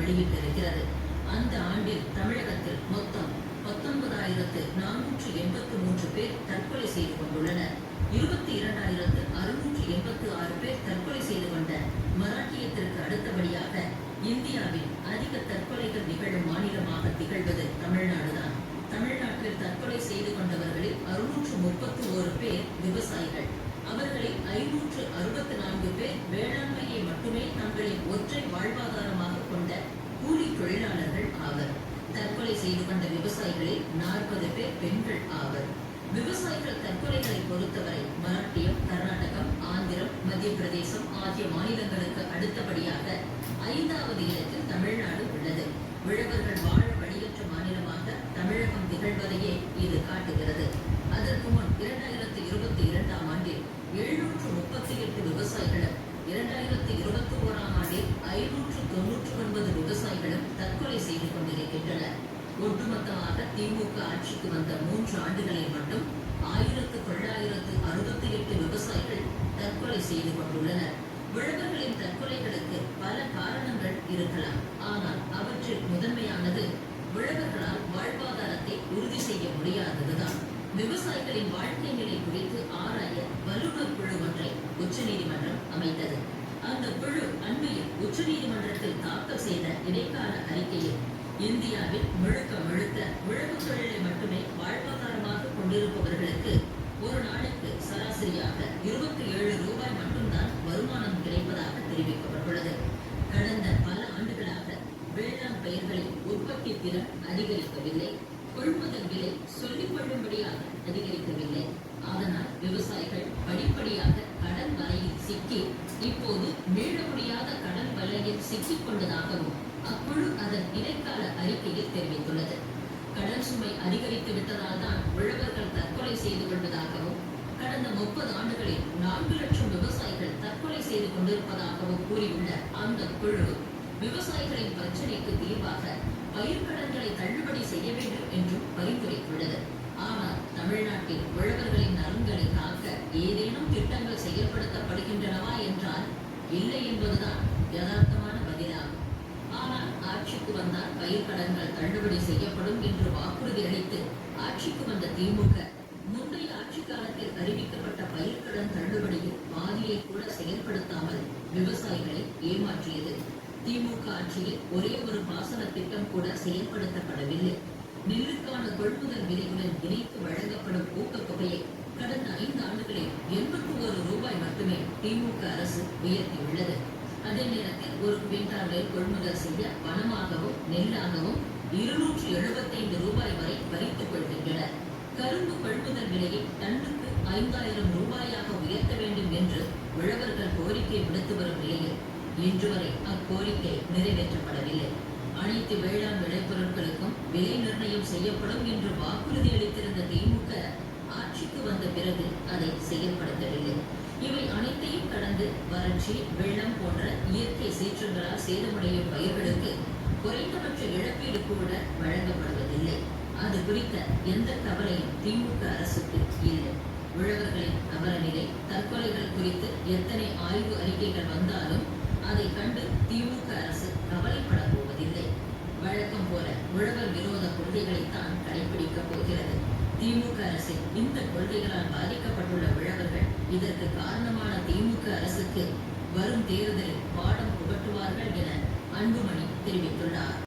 வெளியிட்டிருக்கிறது. அந்த ஆண்டில் தமிழகத்தில் மொத்தம் பத்தொன்பதாயிரத்து நானூற்று எண்பத்து மூன்று பேர் தற்கொலை செய்து கொண்டுள்ளனர். இருபத்தி இரண்டாயிரத்து அறுநூற்று எண்பத்து ஆறு பேர் தற்கொலை செய்து கொண்ட மராட்டியத்திற்கு அடுத்தபடியாக இந்தியாவில் அதிக தற்கொலைகள் நிகழும் மாநிலமாக திகழ்வது தமிழ்நாடுதான். தமிழ்நாட்டில் தற்கொலை செய்து கொண்டவர்களில் அறுநூற்று முப்பத்து ஓரு பேர் விவசாயிகள். அவர்களில் ஐநூற்று அறுபத்தி நான்கு பேர் வேளாண்மையை மட்டுமே தங்களின் ஒற்றை வாழ்வாதாரமாக கொண்ட கூலி தொழிலாளர்கள் ஆவர். தற்கொலை செய்து கொண்ட விவசாயிகளில் நாற்பது பேர் பெண்கள் ஆவர். விவசாயிகள் தற்கொலைகளை பொறுத்தவரை மராட்டியம் கர்நாடகம் ஆந்திரம் மத்திய பிரதேசம் ஆகிய மாநிலங்களுக்கு அடுத்தபடியாக ஐந்தாவது இடத்தில் விவசாயிகளும் இரண்டாயிரத்தி இருபத்தி ஓராம் ஆண்டில் ஐநூற்று தொன்னூற்று ஒன்பது விவசாயிகளும் தற்கொலை செய்து கொண்டிருக்கின்றனர். ஒட்டுமொத்தமாக திமுக ஆட்சிக்கு வந்த மூன்று ஆண்டுகளில் மட்டும் ஆயிரத்து தொள்ளாயிரத்து அறுபத்தி எட்டு விவசாயிகள் தற்கொலை செய்து கொண்டுள்ளனர். விளம்பரங்களின் தற்கொலைகளுக்கு பல காரணங்கள் இருக்கலாம். ஆனால் அவற்றில் முதன்மையானது உழவர்களால் வாழ்வாதாரத்தை உறுதி செய்ய முடியாததுதான். விவசாயிகளின் வாழ்க்கை நம்பிக்கையே இந்தியாவில் முழுக்க முழுக்க உழவு தொழிலை மட்டுமே வாழ்வாதாரமாக கொண்டிருப்பவர்களுக்கு ஒரு நாளுக்கு சராசரியாக இருபத்தி ஏழு ரூபாய் மட்டும்தான் வருமானம் கிடைப்பதாக தெரிவிக்கப்பட்டுள்ளது. கடந்த பல ஆண்டுகளாக வேளாண் பயிர்களின் உற்பத்தி திறன் அதிகரிக்கவில்லை. கொள்முதல் விலை சொல்லிக் கொள்ளும்படியாக அதிகரிக்கவில்லை. அதனால் விவசாயிகள் படிப்படியாக கடன் வலையில் சிக்கி இப்போது மீள முடியாத கடன் வலையில் சிக்கிக் கொண்டதாகவும் அக்குழு அதன் இடைக்கால அறிக்கையில் தெரிவித்துள்ளது. கடன் சுமை அதிகரித்து விட்டதால் தான் உழவர்கள் தற்கொலை செய்து கொள்வதாகவும் கடந்த முப்பது ஆண்டுகளில் நான்கு லட்சம் விவசாயிகள் தற்கொலை செய்து கொண்டிருப்பதாகவும் கூறியுள்ள அந்த குழு விவசாயிகளின் பிரச்சனைக்கு தீர்வாக பயிர்க்கடன்களை தள்ளுபடி செய்ய வேண்டும் என்றும் பரிந்துரைத்துள்ளது. ஆனால் தமிழ்நாட்டில் உழவர்களின் நலன்களை காக்க ஏதேனும் திட்டங்கள் செயல்படுத்தப்படுகின்றனவா என்றால் இல்லை என்பதுதான் யதார்த்தமான ஆட்சிக்கு வந்தால் பயிர்க்கடன்கள் தள்ளுபடி செய்யப்படும் என்று வாக்குறுதி அளித்து ஆட்சிக்கு வந்த திமுக முந்தைய ஆட்சி காலத்தில் அறிவிக்கப்பட்ட பயிர்க்கடன் தள்ளுபடியில் பாதியை கூட செயல்படுத்தாமல் விவசாயிகளை ஏமாற்றியது. திமுக ஆட்சியில் ஒரே ஒரு பாசன திட்டம் கூட செயல்படுத்தப்படவில்லை. நெல்லுக்கான கொள்முதல் விலையுடன் இணைத்து வழங்கப்படும் ஊக்கத்தொகையை கடந்த ஐந்து ஆண்டுகளில் எண்பத்தி ஒரு ரூபாய் மட்டுமே திமுக அரசு உயர்த்தியுள்ளது. அதே நேரத்தில் ஒரு குவிண்டாலை கொள்முதல் செய்ய பணமாகவும் நெல்லாகவும் இருநூற்று எழுபத்தைந்து ரூபாய் வரை பறித்துக் கொள்கின்றனர். கரும்பு கொள்முதல் விலையை டன்னுக்கு ஐந்தாயிரம் ரூபாயாக உயர்த்த வேண்டும் என்று உழவர்கள் கோரிக்கை விடுத்து வரும் நிலையில் இன்று வரை அக்கோரிக்கை நிறைவேற்றப்படவில்லை. அனைத்து வேளாண் விளைபொருட்களுக்கும் விலை நிர்ணயம் செய்யப்படும் என்று வாக்குறுதி அளித்திருந்த திமுக ஆட்சிக்கு வந்த பிறகு அதை செயல்படுத்தவில்லை. வறட்சி வெள்ளம் போன்ற இயற்கை சீற்றங்களால் சேதமடையும் பயிர்களுக்கு குறைந்தபட்ச இழப்பீடு கூட வழங்கப்படுவதில்லை. அது குறித்த எந்த கவலையும் திமுக அரசுக்கு இல்லை. உழவர்களின் அவல நிலை தற்கொலைகள் குறித்து எத்தனை ஆய்வு அறிக்கைகள் வந்தாலும் அதை கண்டு திமுக அரசு கவலைப்பட போவதில்லை. வழக்கம் போல உழவர் விரோத கொள்கைகளைத்தான் கடைபிடிக்கப் போகிறது. திமுக அரசின் இந்த கொள்கைகளால் பாதிக்கப்பட்டுள்ள உழவர்கள் இதற்கு காரணமான திமுக அரசுக்கு வரும் தேர்தலில் பாடம் புகட்டுவார்கள் என அன்புமணி தெரிவித்துள்ளார்.